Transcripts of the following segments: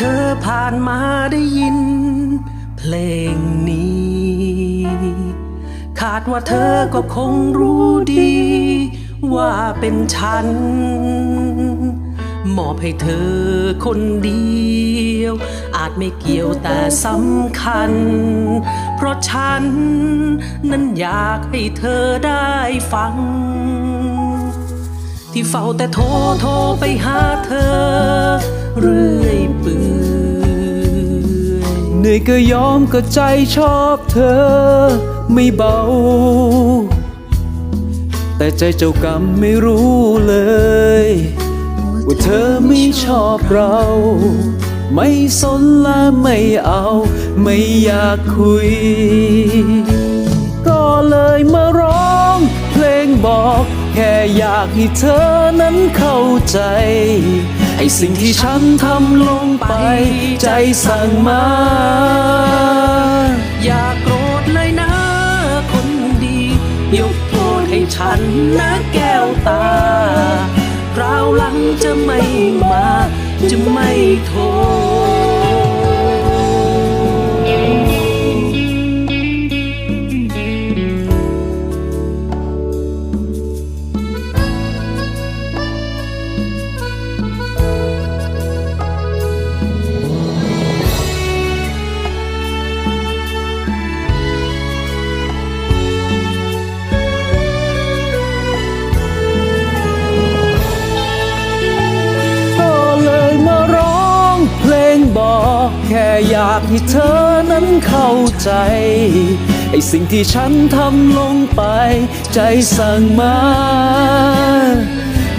เธอผ่านมาได้ยิน เพลงนี้คาดว่าเธอก็คงรู้ดี ว่าเป็นฉัน มอบให้เธอคนเดียว อาจไม่เกี่ยวแต่สำคัญ เพราะฉัน นั้นอยากให้เธอได้ฟัง ที่เฝ้าแต่โทรโทรไปหาเธอ เรื่อย นื่อยก็ยอมก็ใจชอบเธอไม่เบา แต่ใจเจ้ากรรมไม่รู้เลย ว่าเธอไม่ชอบเรา ไม่สนและไม่เอา ไม่อยากคุย ก็เลยมาร้องเพลงบอก แค่อยากให้เธอนั้นเข้าใจ ไอสิ่งที่ฉันทำลงไป ใจสั่งมา อย่าโกรธเลยนะ คนดียกโทษให้ฉันนะแก้วตาคราวหลังจะไม่มา จะไม่โทษ แค่อยากให้เธอนั้นเข้าใจ ไอ้สิ่งที่ฉันทำลงไป ใจสั่งมา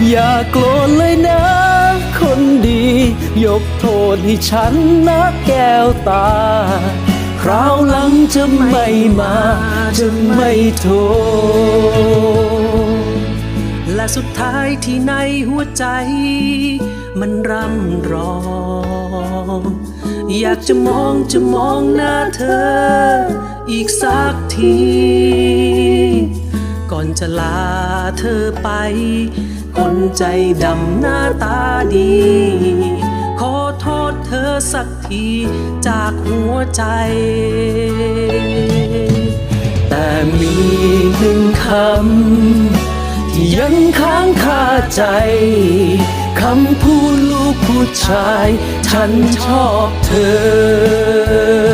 อย่าโกรธเลยนะ คนดี ยกโทษให้ฉันนะแก้วตา คราวหลังจะไม่มา จะไม่โทษและสุดท้ายที่ในหัวใจ มันร่ำร้อง อยากจะมองจะมองหน้าเธอ อีกสักที ก่อนจะลาเธอไป คนใจดำหน้าตาดี ขอโทษเธอสักทีจากหัวใจ แต่มีหนึ่งคำ ที่ยังค้างคาใจ คำพูดลูกผู้ชาย ฉันชอบเธอ